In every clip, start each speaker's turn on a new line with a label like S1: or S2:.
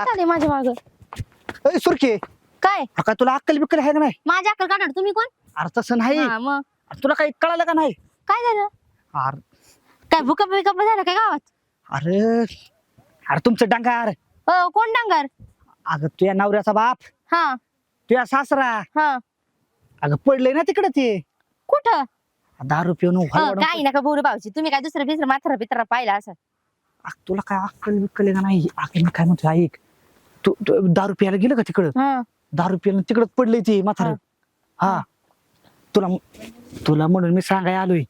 S1: आले माझ्या माग?
S2: ए, सुरखे.
S1: काय?
S2: का तुला अक्कल बिक्कल आहे का नाही?
S1: माझ्या अक्कल काढणार. तुम्ही कोण?
S2: अरे तसं नाही.
S1: हा, मग?
S2: अरे तुला काही कळालं का नाही?
S1: काय झालं?
S2: अरे.
S1: काय भूकंप बिकंप झालं काय गावात?
S2: अरे अरे तुमचं डांगार.
S1: हो कोण डांगर?
S2: अगं तुझ्या नवऱ्याचा बाप.
S1: हा.
S2: तुझ्या सासरा.
S1: हा.
S2: अगं पडलंय ना तिकडे ते.
S1: कुठं?
S2: दारू पिऊन
S1: हो,
S2: हलवडून-
S1: काही नका बोलू भाऊजी. तुम्ही काय दुसरं बिसरं माथरा बिथरा पाहिला असं?
S2: अगं, तुला काय अक्कल बिक्कल आहे का नाही? अगं मी काय म्हणतो ऐक. तू तू दारू प्यायला गेलं का तिकडं?
S1: हा.
S2: दारू प्यायला तिकडं पडलंय ते म्हातारं. हा. तुला तुला म्हणून मी सांगाय आलोय.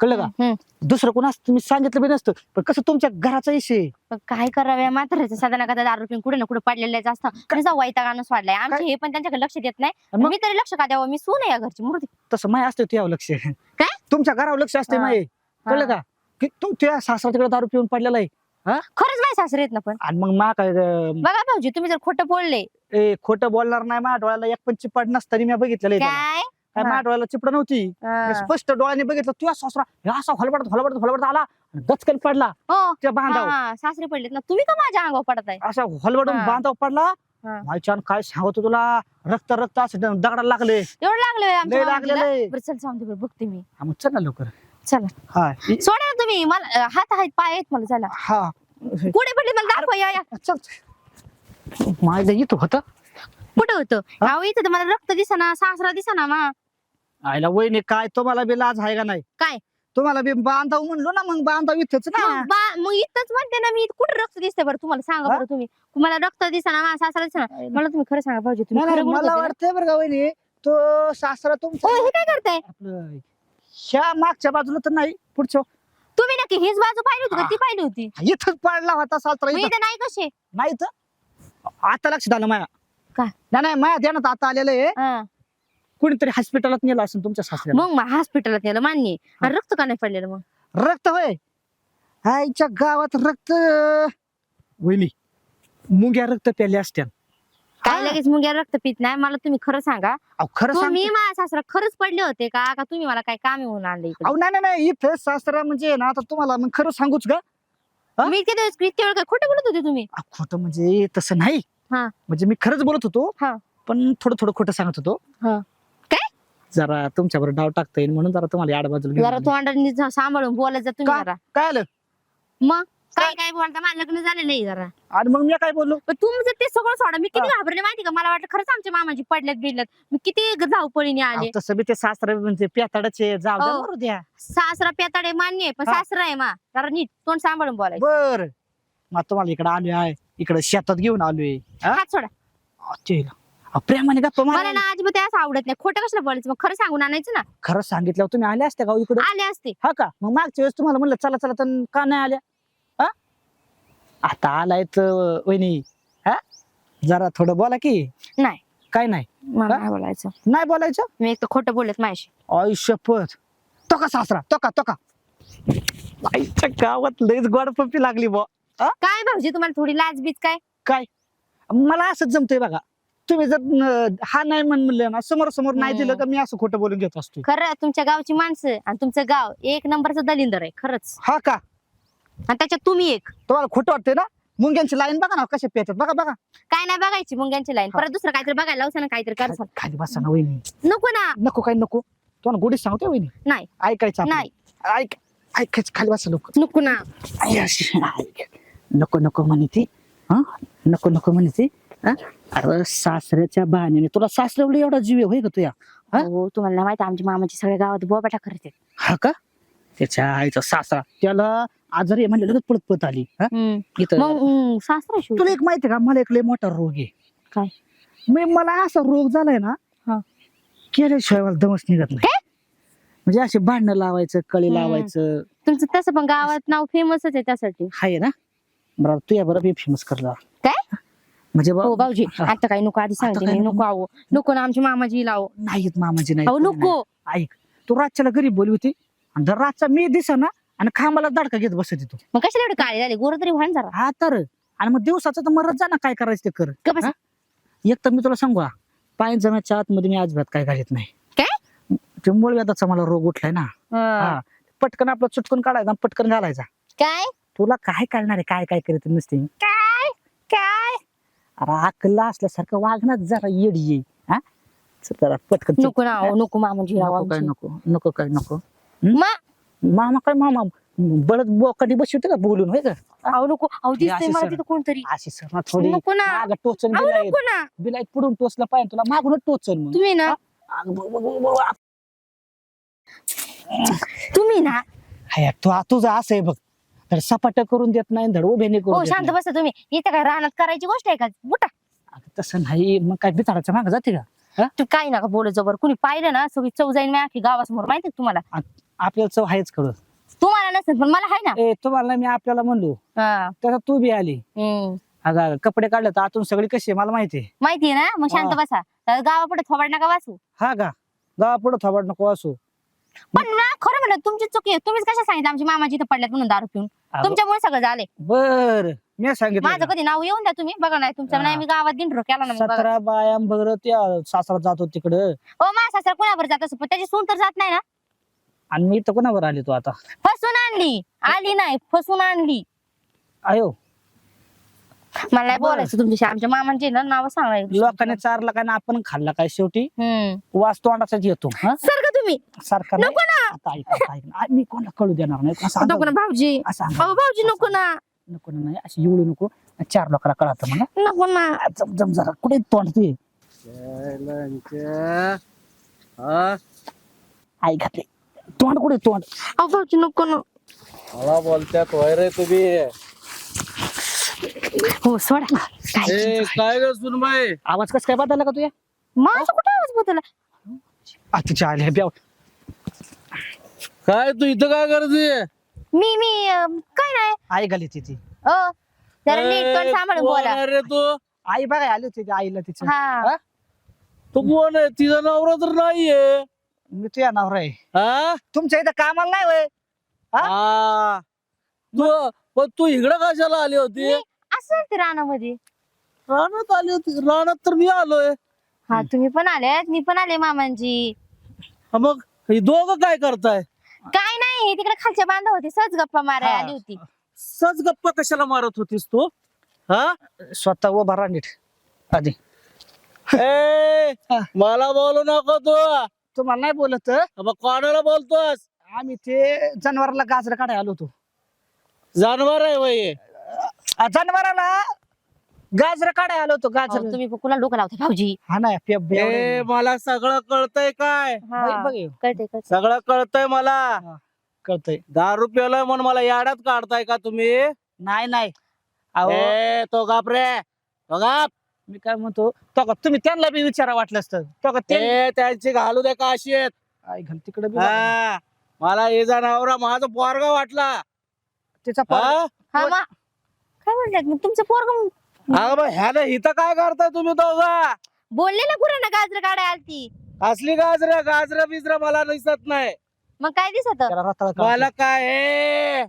S2: कळलं का?
S1: हम्म.
S2: दुसरं कोण असतं? मी सांगितलं बी नसतं. पण कसं तुमच्या घराचा विषय?
S1: पण काय कराव्या म्हाताऱ्याचं? साधा नका दारू पिऊन कुठे ना कुठे पडलेलेच असतं. कसं वैतागानं सोडलाय. आमचे हे पण त्यांच्याकडे लक्ष देत नाही.
S2: मग?
S1: मी तरी लक्ष का द्यावं? मी सून आहे या घरची मूर्ती
S2: तसं माय असतं तुझ्यावर लक्ष.
S1: काय?
S2: तुमच्या घरावर लक्ष असते
S1: हा.
S2: माय. कळलं का? की तू तुझ्या सासरा तिकडे दारू पिऊन पडलेला आहे.
S1: खरंच माझे सासरे आहेत ना पण.
S2: आणि मग मा काय अं,
S1: बघा भाऊजी तुम्ही जर खोटं बोलले.
S2: ए खोटं बोलणार नाही माझ्या डोळ्याला एक पण चिपट नसताना मी बघितलेलं आहे त्याला.
S1: काय?
S2: काय. माझ्या डोळ्याला चिपड नव्हती. मी
S1: हा.
S2: स्पष्ट डोळ्याने बघितलं तुझ्या सासरा हे असा हलबडत हलबडत हलबडत आला आणि गचकन पडला.
S1: हो.
S2: त्या बांधाव
S1: हा, सासरे पडलेत ना. तुम्ही का माझ्या अंगावर पडत आहे
S2: असा हलबडून
S1: हा.
S2: बांधाव पडला.
S1: हा.
S2: मायच्यान काय सांगतो तुला? रक्त रक्त असं दगडाला लागले.
S1: एवढं लागलं आमच्या
S2: लय
S1: मामाजीला?
S2: लागलेलं आहे.
S1: बरं चल जाऊन दे बरं, बघते मी.
S2: हा, मग चल ना लवकर.
S1: चला.
S2: हा इ-
S1: सोडा ना तुम्ही मला हात आहेत पाय आहेत मला चला.
S2: हा.
S1: कुठे पडले मला दाखवा या या.
S2: चल माझं इथं होतं?
S1: कुठं होतं?
S2: हा?
S1: अहो इथं तर मला रक्त दिसना सासरा दिसना मा.
S2: आईला वहिनी काय तुम्हाला बी लाज आहे का नाही?
S1: काय?
S2: तुम्हाला बी बांधाव म्हणलो ना मग बांधाव इथंच ना.
S1: मग बा- मग इथंच म्हणते ना मी कुठं रक्त दिसते बरं तुम्हाला? सांगा
S2: हा?
S1: बरं तुम्ही. तुम्हाला रक्त दिसना मा सासरा दिसना. मला तुम्ही खरं सांगा भाऊजी तुम्ही
S2: नाही,
S1: खरं
S2: नाही,
S1: बोलत
S2: मला
S1: होते ना?
S2: वाटतंय बरं का वहिनी तो सासरा तुमचा
S1: ओ हे काय करताय?
S2: आपलं ह्या मागच्या बाजूला तर नाही पुढच्या
S1: तुम्ही नक्की हीच बाजू पाहिली होती का? ती पाहिली होती.
S2: इथंच पडला होता इथं.
S1: इथं नाही कसे?
S2: नाही तर? आता लक्षात आलं माया.
S1: काय?
S2: नाही नाही माया ध्यानात आता आलेलं आहे.
S1: हा.
S2: कुणीतरी हॉस्पिटलात नेलं असेल तुमच्या सासऱ्याला.
S1: मग मग हॉस्पिटलात नेलं मान्य आहे. आणि रक्त का नाही पडलेलं मग?
S2: रक्त होय. आईच्या गावात रक्त वहिनी मुंग्या रक्त प्याले असत्या
S1: काय लगेच मग या रक्त पित नाही मला तुम्ही खरं सांगा
S2: अहो खरं सांग
S1: तुम्ही माझ्या सासरा खरंच पडले होते का का तुम्ही मला काय कामी म्हणून आणले इकडे
S2: अहो नाही नाही, नाही इथं सासरा म्हणजे ना आता तुम्हाला मग खरं सांगूच का हा?
S1: मी इतके दिवस इतके वेळ काय खोटं बोलत होते तुम्ही
S2: अहो, खोटं म्हणजे तसं नाही
S1: हा.
S2: म्हणजे मी खरंच बोलत होतो
S1: हा.
S2: पण थोडं थोडं खोटं सांगत होतो
S1: हा. काय?
S2: जरा तुमच्यावर डाव टाकता येईल म्हणून जरा तुम्हाला याड बाजूला घेऊन
S1: जरा
S2: आलो.
S1: तू अंडरनी सांभाळून बोलत जा तुम्ही? जरा
S2: काय आलं
S1: मग काय? काय बोलता? मला लग्न झालं नाही जरा.
S2: आणि मग मी काय बोललो?
S1: पण तुमचं ते सगळं सोडा. मी किती घाबरले माहिती का? मला वाटलं खरंच आमच्या मामाची पडल्यात बिडल्यात. मी किती धावपळीने आले.
S2: तसं बी ते सासरा म्हणजे पेताडाचे जाऊ द्या
S1: हो.
S2: मरू द्या.
S1: सासरा पेताडे मान्य आहे पण
S2: हा.
S1: सासरा आहे मा. जरा नीट तोंड सांभाळून बोलायचं.
S2: बर. मग तुम्हाला इकडे आलोय आहे इकडे शेतात घेऊन आलोय. हा?
S1: हात सोडा.
S2: प्रेमाने गप्पा
S1: मला
S2: मारा
S1: ना अजिबात ते असं आवडत नाही. खोटं कशाला बोलायचं? मग खरं सांगून आणायचं ना.
S2: खरं सांगितलं तुम्ही आले असते का इकडे?
S1: आले असते.
S2: हा का? मग मागच्या वेळेस तुम्हाला म्हणलं चला चला तर का नाही आल्या? हा आता आलाय तर वहिनी हा? जरा थोडं बोला की.
S1: नाही.
S2: काय नाही?
S1: मला
S2: हा?
S1: नाही बोलायचं.
S2: नाही बोलायचं?
S1: मी एक तर खोटं बोलत माझ्याशी
S2: आई शपथ. तो का सासरा तो का तो का आईच्या गावात लईच गोड पप्पी लागली बो
S1: काय भाऊजी तुम्हाला थोडी लाज बीज काय?
S2: काय? मला असंच जमतंय बघा. तुम्ही जर न- हा नाही म्हण म्हणलं ना समोर समोर नाही दिलं का मी असं खोटं बोलून घेत असतो
S1: खरं तुमच्या गावची माणसं आणि तुमचं गाव एक नंबरचं दलिंदर आहे खरंच.
S2: हा का?
S1: आणि त्याच्यात तुम्ही एक.
S2: तुम्हाला खोटं वाटतंय ना? मुंग्यांची लाईन बघा ना कशा पेतात बघा बघा.
S1: काय नाही बघायची मुंग्यांची लाईन. परत दुसरं काहीतरी बघायला लावसान काहीतरी करसान
S2: खाली बसा ना वहिनी.
S1: नको ना.
S2: नको काय नको. तुम्हाला गोडी सांगतोय वहिनी.
S1: नाही.
S2: ऐकायचं आपलं.
S1: नाही.
S2: ऐक ऐकायचं. खाली बसा लोक
S1: नको ना.
S2: नको नको म्हणे ती. हा? नको नको म्हणे ती. हा? अरे सासऱ्याच्या बहाण्याने. तुला सासऱ्यावली एवढा जीव आहे होय का तुया? हा?
S1: हो तुम्हाला नाही माहिती आमची मामाची सगळ्या गावात बोबाटा करते.
S2: हा का? त्याच्या आईचा सासरा. त्याला आजारी आहे म्हणजे लगेच पळत पळत आली. हा? इथं.
S1: मग हम्म, सासरा शिव
S2: तुला एक माहिती का? मला एक लय मोठा रोग आहे.
S1: काय?
S2: मी मला असा रोग झालाय ना
S1: हा.
S2: केल्याशिवाय मला दमच निघत नाही. म्हणजे असे भांडणं लावायचं कळी
S1: हम्म.
S2: लावायचं.
S1: तुमचं तसं पण गावात नाव फेमसच आहे त्यासाठी.
S2: आहे ना? बरं तू या बरं फेमस करला.
S1: काय?
S2: म्हणजे बा-
S1: हो भाऊजी
S2: हा.
S1: आता काही नको आधी सांगते
S2: काय
S1: मी.
S2: नको?
S1: नको आहो. नको ना आमची मामाजी लाव.
S2: नाहीत मामाजी नाही
S1: अहो
S2: कोणी
S1: नको.
S2: नाही. ऐक तू रातच्याला गरीब बोलली होती. आणि दर रातचा मी दिसा ना आणि खांबाला दडका घेत बसत तू.
S1: मग कशाला एवढे काळे झाले? गोर तरी व्हान जरा.
S2: हा तर. आणि मग दिवसाचं तर मरत जा ना काय करायचं ते कर.
S1: का बस.
S2: हा? एक तर मी तुला सांगू हा, पाय जमाच्या आतमध्ये मी अजिबात काय घालत नाही.
S1: काय?
S2: ते मूळ व्याधाचा मला रोग उठलाय ना.
S1: हा.
S2: पटकन आपला चुटकून काढायचा आणि पटकन घालायचा.
S1: काय?
S2: तुला काय कळणार आहे? काय काय करीत नसते?
S1: काय? काय?
S2: अरे अकला असल्यासारखं वागणार जरा येडी ये. हा? चल जरा पटकन चल.
S1: नको ना अहो, नको
S2: नको काय. नको? नको काय नको?
S1: मा
S2: मामा काय मामा बळत बोकाटी बसवते का बोलून होय का?
S1: अहो नको. अहो दिसतंय
S2: अशी
S1: मला
S2: सर.
S1: तिथं कोणतरी.
S2: अशी सर थोडी
S1: नको ना.
S2: माग टोचन
S1: अहो
S2: बिलाईत
S1: नको ना.
S2: बिलाईत पुढून टोचलं पाहिजे तुला मागूनच टोचन मग.
S1: तुम्ही ना. तुम्ही ना
S2: हाय, तू तुझं असं आहे बघ. तर सपाट करून देत नाही धड उभे नाही
S1: हो
S2: करून देत
S1: शांत
S2: नाही.
S1: बसा तुम्ही. इथं काय रानात करायची गोष्ट आहे का? बुटा
S2: अगं, तसं नाही. मग काय बिताडाच्या मागे जाते का?
S1: तू काही नका बोलत जबर. कुणी पाहिलं ना सगळी चव जाईन मी अख्खी गावासमोर माहिती तुम्हाला?
S2: आपल्याला चव आहेच कळत
S1: तुम्हाला नसेल पण मला आहे ना.
S2: ए तुम्हाला नाही मी आपल्याला म्हणलो.
S1: हा.
S2: तसं तू बी आली.
S1: हम्म.
S2: अगं कपडे काढले तर आतून सगळी कशी आहे मला माहिती आहे.
S1: माहितीये ना? मग शांत
S2: हा.
S1: बसा. गावापुढे थोबाड नका वाचू.
S2: हा का? गावा पुढं थोबाड नको असू
S1: पण ना खरं म्हणलं तुमची चुकी आहे. तुम्हीच कशा सांगितलं? आमची मामाची इथं पडल्यात म्हणून दारू पिऊन.
S2: अगं,
S1: तुमच्यामुळे सगळं झाले
S2: बर मी सांगितलं
S1: माझं कधी नाव येऊन द्या तुम्ही. बघा नाही तुमचं
S2: हा.
S1: नाही मी गावात दिंडरो केला ना मग बघा.
S2: सतरा बाया बरं त्या सासरा जातो तिकडं.
S1: ओ माझा सासरा कोणावर जात असं पण त्याची सून तर जात नाही ना.
S2: आणि मी तर कोणावर आली तू आता?
S1: फसून आणली. आली नाही फसून आणली.
S2: अयो
S1: मला. बोलायचं तुमच्याशी. आमच्या मामांची ना नाव सांगायचं
S2: लोकांनी चारला काय ना आपण खाल्ला काय शेवटी?
S1: हम्म.
S2: वास तोंडाचाच येतो. हा?
S1: सर का तुम्ही?
S2: सारखा नाही.
S1: नको ना.
S2: आता ऐक आता ऐक. ना. आ, मी कोणाला कळू देणार नाही. असं
S1: नको ना
S2: अंदाज-
S1: भाऊजी.
S2: असं
S1: अहो भाऊजी नको ना.
S2: नको ना नाही. अशी एवढू नको. चार लोकांना कळत म्हणा.
S1: नको ना.
S2: आ, जम जम जरा. कुठे तोंड ते आई घातले. तोंड कुठे तोंड.
S1: अहो भाऊजी नको ना
S3: मला बोलत्यात होय रे तुम्ही.
S1: हो सोडा. काय
S3: ए काय ग सुनबाई?
S2: आवाज कस काय बदलला का तुझ्या?
S1: माझं कुठं आवाज बदलला?
S2: आ, तिच्या आल्या ब्याव.
S3: काय तू इथं काय करते?
S1: मी मी अं, काय नाही.
S2: आई घाली तिथे
S1: अ जरा नीट पण सांभाळून बोला.
S3: रे तू?
S2: आई बघा आली होती आईला तिच्या
S1: हा.
S3: तू कोण आहे? तिचा नवरा तर नाहीये.
S2: मी तुझ्या नावर आहे.
S3: हा?
S2: तुमच्या इथं कामाला नाही वय. हा?
S3: हा. तू पण तू इकडं कशाला आली होती?
S1: मी असं ते रानामध्ये.
S3: रानात आली होती. रानात तर मी आलोय.
S1: हा तुम्ही पण आलेत मी पण आले मामांजी.
S3: हा, मग हे दोघं काय करताय?
S1: काय नाही तिकडे खालच्या बांधा होते. सहज गप्पा मारायला
S2: हा.
S1: आली होती.
S3: सच गप्पा कशाला मारत होतीस तू? हा?
S2: स्वतः उभा राहा नीट. आधी.
S3: ए
S2: हा.
S3: मला बोलू नको तू.
S2: तुम्हाला नाही बोलत.
S3: मग कोणाला बोलतोस?
S2: आम्ही ते जनावराला गाजर काढायला आलो होतो.
S3: जानवर आहे वय
S2: जनावराला गाजर काढायला आलो होतो
S1: अहो,
S2: गाजर.
S1: तुम्ही कुणा डोकं लावता भाऊजी?
S2: हा ना पे-
S3: ए
S2: एवढं-
S3: मला सगळं कळतंय काय?
S1: हा,
S2: बघ- बघ हे,
S1: कळतंय कळतंय.
S3: सगळं कळतंय मला?
S2: कळतंय.
S3: दारू प्यालोय म्हणून मला याड्यात काढताय का तुम्ही?
S2: नाही नाही. अहो
S3: ए तो गाप रे तो गाप
S2: मी काय म्हणतो तो का तुम्ही त्यांना बी विचारा वाटलं असतं. तो का ते
S3: ए त्यांची घालू दे का अशी आहेत?
S2: आई घाल तिकडे बी बघा.
S3: हा. मला हे जनावरा माझा पोरगा वाटला.
S2: पोर-
S3: हा?
S1: हा मा काय म्हणतात? मग तुमचं पोरग
S3: अगं बा, ह्यानं हिथं काय करताय तुम्ही दोघा?
S1: बोलले ना गुरांना गाजर काढायला आलती.
S3: असली गाजर? गाजर बिजर मला दिसत नाही.
S1: मग काय दिसत?
S2: त्याला रताळा काढतो.
S3: मला काय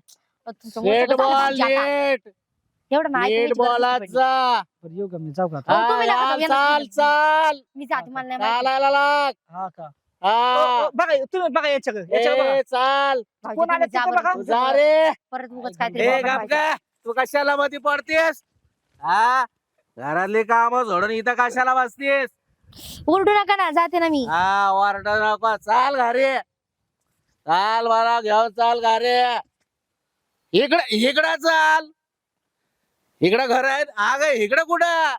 S3: नेट बॉल नेट
S1: एवढं माहिती
S3: नेट
S1: घ्यायची गरज नव्हती पडली.
S3: बॉलाचा
S2: बरं, येऊ का मी? जाऊ का आता?
S1: हो, तुम्ही नका जाऊ,
S3: चाल चाल.
S1: मी जाते मला नाही माहिती.
S3: चालायला लाग
S2: हा का?
S3: हा.
S2: ओ, ओ, बघा तुम्ही बघा याच्याकडे याच्याकडे बघा.
S3: ए, चाल
S1: भाऊजी,
S2: कोण आलं
S1: तुम्ही जा
S2: तिथं
S1: बरं,
S2: बघा.
S1: तुमचं
S3: जा
S1: बरं.
S3: रे.
S1: परत उगाच काहीतरी
S3: ए
S1: पाहिजे.
S3: तू कशाला मध्ये पडतेस हा? घरातली काम सोडून इथं कशाला बसतेस
S1: ओरडू नका ना जाते ना मी.
S3: हा वारड नको. चाल घरी. चाल मला घेऊन चाल घरी. इकडे इकडं चाल. इकडं घर आहेत. आग इकडं कुठं?